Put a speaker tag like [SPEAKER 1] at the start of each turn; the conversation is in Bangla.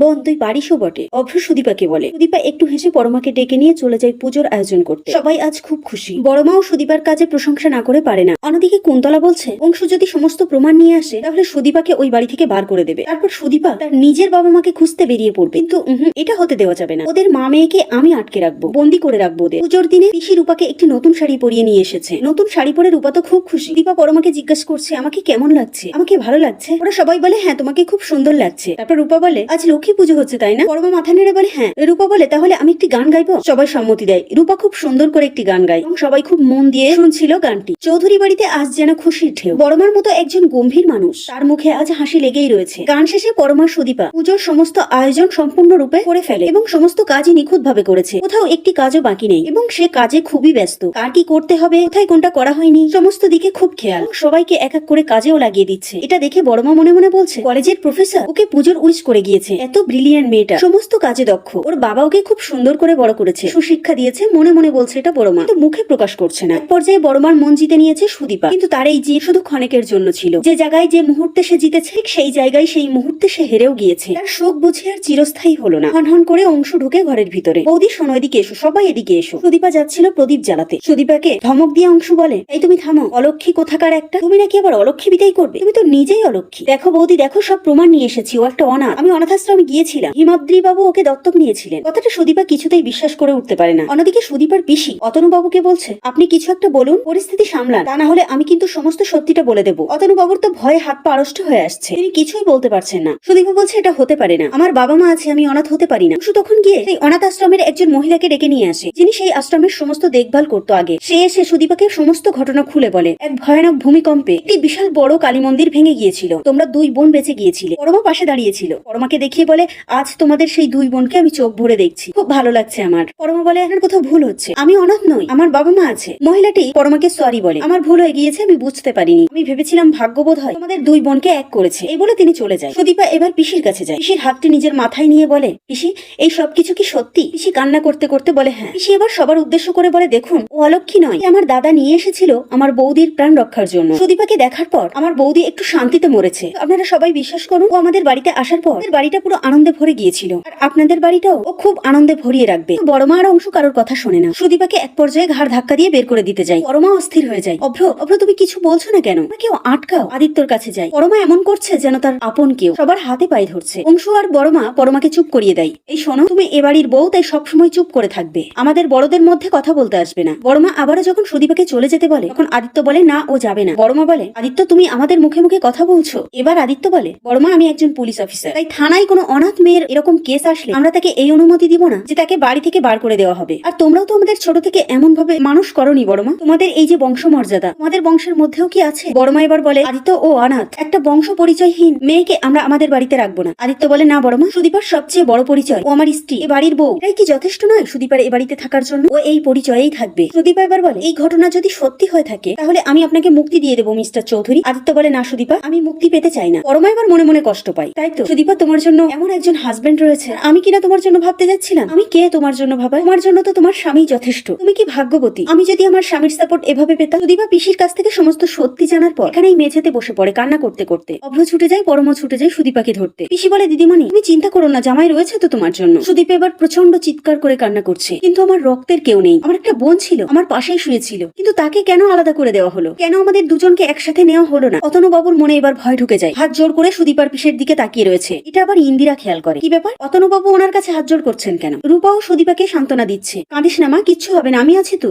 [SPEAKER 1] বোন তুই পারিসও বটে। অভ্র সুদীপাকে বলে, সুদীপা একটু হেসে পরমাকে ডেকে নিয়ে চলে যায় পুজোর আয়োজন করতে। সবাই আজ খুব খুশি। বড়মাও সুদীপার কাজে প্রশংসা না করে পারে না। অন্যদিকে কুন্তলা বলছে, অংশু যদি সমস্ত প্রমাণ নিয়ে আসে, তাহলে সুদীপাকে ওই বাড়ি থেকে বার করে দেবে। তারপর সুদীপা তার নিজের বাবা মাকে খুঁজতে বেরিয়ে পড়বে। কিন্তু এটা হতে দেওয়া যাবে না। ওদের মা মেয়েকে আমি আটকে রাখব, বন্দি করে রাখব ওদের। পুজোর দিনে পিসি রূপাকে একটি নতুন শাড়ি পরিয়ে নিয়ে এসেছে। নতুন শাড়ি পরে রূপা তো খুব খুশি। দীপা পরমাকে জিজ্ঞাসা করছে, আমাকে কেমন লাগছে? আমাকে ভালো লাগছে? ওরা সবাই বলে হ্যাঁ তোমাকে খুব সুন্দর লাগছে। তারপর রূপা বলে, আজ লক্ষ্মী পুজো হচ্ছে, তাই না? পরমা মাথা নেড়ে বলে হ্যাঁ রূপা বলে, তাহলে আমি একটি গান গাইবো? সবাই সম্মতি দেয়। রূপা খুব সুন্দর করে একটি গান গায় এবং সবাই খুব মন দিয়ে শুনছিল গানটি। চৌধুরী বাড়িতে আজ যেন খুশির ঢেউ। বড়মার মতো একজন গম্ভীর মানুষ। তার মুখে আজ হাসি লেগেই রয়েছে। গান শেষে পরমা সুদীপা পুজোর সমস্ত আয়োজন সম্পূর্ণরূপে করে ফেলে এবং সমস্ত কাজই নিখুঁত ভাবে করেছে। কোথাও একটি কাজও বাকি নেই এবং সে কাজে খুবই ব্যস্ত। কার কি করতে হবে? কোথায় কোনটা করা হয়নি? সমস্ত দিকে খুব খেয়াল। সবাইকে এক এক করে কাজেও লাগিয়ে দিচ্ছে। এটা দেখে বড়মা মনে মনে বলছে, কলেজের প্রফেসর ওকে পুজোর উইশ করে গিয়েছে। এত ব্রিলিয়ান্ট মেয়েটা। সমস্ত কাজে দক্ষ। ওর বাবা ওকে খুব সুন্দর করে বড় করেছে। সুশিক্ষা দিয়েছে, মনে মনে বলছে এটা বড়মা কিন্তু মুখে প্রকাশ করছে না। পর্যায়ে বড়মার মন জিতে নিয়েছে সুদীপা। কিন্তু তার এই জিত শুধু ক্ষণিকের জন্য ছিল। যে জায়গায় যে মুহূর্তে সে জিতেছে সেই জায়গায় সেই মুহূর্তে সে হেরেও গিয়েছে। তার শোক বুঝে আর চিরস্থায়ী হলো না। হন হন করে অংশ ঢুকে ঘরের ভিতরে। বৌদি শোনো এদিকে এসো, সবাই এদিকে এসো। সুদীপা যাচ্ছিল প্রদীপ জ্বালাতে। সুদীপাকে ধমক দিয়ে অংশ বলে, এই তুমি থামো। অলক্ষী কোথাকার একটা? তুমি নাকি আবার অলক্ষী বিদায় করবে? তুমি তো নিজেই অলক্ষী। দেখো বৌদি, দেখো সব প্রমাণ নিয়ে এসেছি। ও একটা অনাথ। আমি অনাথাশ্রমে গিয়েছিলাম হিমাদ্রি বাবু ওকে দত্তক নিয়েছিলেন। কথাটা সুদীপা কিছুতেই বিশ্বাস করে উঠতে পারে না। অন্যদিকে সুদীপার পিসি অতনু বাবুকে বলছে, আপনি কিছু একটা বলুন, পরিস্থিতি সামলান, তা না হলে আমি কিন্তু সমস্ত সত্যিটা বলে দেবো। অতনু বাবুর তো ভয়ে হাত পা আড়ষ্ট হয়ে আসছে। তিনি কিছুই বলতে পারছেন না। সুদীপা বলছে, এটা হতে পারে না। আমার বাবা মা আছে, আমি অনাথ হতে পারি না। অংশু তখন গিয়ে সেই অনাথ আশ্রমের একজন মহিলাকে ডেকে নিয়ে আসে, যিনি সেই আশ্রমের সমস্ত দেখভাল করতো আগে। সে এসে সুদীপাকে সমস্ত ঘটনা খুলে বলে, এক ভয়ানক ভূমিকম্পে একটি বিশাল বড় কালী মন্দির ভেঙে গিয়েছিল। তোমরা দুই বোন বেঁচে গিয়েছিলে। পরমা পাশে দাঁড়িয়েছিল। পরমাকে দেখিয়ে বলে, আজ তোমাদের সেই দুই বোনকে আমি চোখ ভরে দেখছি। খুব ভালো লাগছে আমার। পরমা বলে, আপনার কোথাও ভুল হচ্ছে। আমি অনাথ নই, আমার বাবা মা আছে। মহিলাটি পরমাকে সরি বলে, আমার ভুল হয়ে গিয়েছে, আমি বুঝতে পারিনি। আমি ভেবেছিলাম ভাগ্যবোধ হয় তোমাদের দুই বোনকে এক করেছে। এই বলে তিনি চলে যায়। সুদীপা এবার পিসির কাছে যায়। পিসির হাতটি নিজের মাথায় নিয়ে বলে, পিসি, এই সব কিছু কি সত্যি? পিসি কান্না করতে করতে বলে হ্যাঁ। পিসি এবার সবার উদ্দেশ্য করে বলে, দেখুন, ও অলক্ষী নয়। আমার দাদা নিয়ে এসেছিল আমার বৌদির প্রাণ রক্ষার জন্য। সুদীপাকে দেখার পর আমার বৌদি একটু শান্তিতে মরেছে। আপনারা সবাই বিশ্বাস করুন, ও আমাদের বাড়িতে আসার পর বাড়িটা আনন্দে ভরে গিয়েছিল। আর আপনাদের বাড়িটাও ও খুব আনন্দে ভরিয়ে রাখবে। বড় মা আর অংশ কারোর কথা শোনে না। সুদীপাকে এক পর্যায়ে ঘাড় ধাক্কা দিয়ে বের করে দিতে যায়। পরমা অস্থির হয়ে যায়। অভ্র অভ্র, তুমি কিছু বলছো না কেন? কেউ আটকাও। আদিত্যর কাছে যায়। পরমা এমন করছে যেন তার আপন কেউ সবার হাতে পায়ে ধরছে। অংশু আর বড়মা পরমাকে চুপ করিয়ে দেয়। এই শোনো, তুমি এ বাড়ির বউ, তাই সবসময় চুপ করে থাকবে। আমাদের বড়দের মধ্যে কথা বলতে আসবে না। বড়মা আবারও যখন সুদীপাকে চলে যেতে বলে, তখন আদিত্য বলে, না, ও যাবে না। বড়মা বলে, আদিত্য, তুমি আমাদের মুখে মুখে কথা বলছো? এবার আদিত্য বলে, বড়মা, আমি একজন পুলিশ অফিসার। তাই থানায় কোনো অনাথ মেয়ের এরকম কেস আসলে আমরা তাকে এই অনুমতি দিব না যে তাকে বাড়ি থেকে বার করে দেওয়া হবে। আর তোমরাও তো আমাদের ছোট থেকে এমন ভাবে মানুষ করনি বড়মা তোমাদের এই যে বংশমর্যাদা, তোমাদের বংশের মধ্যেও কি আছে? বড়মা এবার বলে, আদিত্য ও অনাথ, একটা বংশ পরিচয়হীন মেয়েকে আমরা আমাদের বাড়িতে রাখব না। আদিত্য বলে, না বড়মা সুদীপার সবচেয়ে বড় পরিচয়, ও আমার স্ত্রী, এ বাড়ির বউ। এটাই কি যথেষ্ট নয়? সুদীপার এ বাড়িতে থাকার জন্য ও এই পরিচয়েই থাকবে। সুদীপা এবার বলে, এই ঘটনা যদি সত্যি হয়ে থাকে, তাহলে আমি আপনাকে মুক্তি দিয়ে দেবো, মিস্টার চৌধুরী। আদিত্য বলে, না সুদীপা, আমি মুক্তি পেতে চাই না। পরমা এবার মনে মনে কষ্ট পাই তাই তো? সুদীপা, তোমার জন্য এমন একজন হাজবেন্ড রয়েছে, আমি কিনা তোমার জন্য ভাবতে যাচ্ছিলাম? আমি কে তোমার জন্য ভাবা তোমার জন্য তো তোমার স্বামী যথেষ্ট। তুমি কি ভাগ্যবতী? আমি যদি আমার স্বামীর সাপোর্ট এভাবে পেতাম সুদীপা পিসির কাছ থেকে সমস্ত সত্যি জানার পর, এখানেই মেঝেতে বসে পড়ে কান্না করতে করতে। অভ্র ছুটে যায়, পরম ছুটে যায় সুদীপাকে ধরতে। পিসি বলে, দিদিমণি, তুমি চিন্তা করো না, জামাই রয়েছে তো তোমার জন্য। সুদীপ এবার প্রচণ্ড চিৎকার করে কান্না করছে। কিন্তু আমার রক্তের কেউ নেই। আমার একটা বোন ছিল, আমার পাশেই শুয়েছিল। কিন্তু তাকে কেন আলাদা করে দেওয়া হলো? কেন আমাদের দুজনকে একসাথে নেওয়া হলো না? অতনু বাবুর মনে এবার ভয় ঢুকে যায়। হাত জোর করে সুদীপার পিসের দিকে তাকিয়ে রয়েছে। এটা আবার ইন্দিরা খেয়াল করে। কি ব্যাপার? অতনুবাবু ওনার কাছে হাত জোর করছেন কেন? রূপাও সুদীপাকে সান্ত্বনা দিচ্ছে। কাঁদিস না মা, কিচ্ছু হবে না, আমি আছি তো।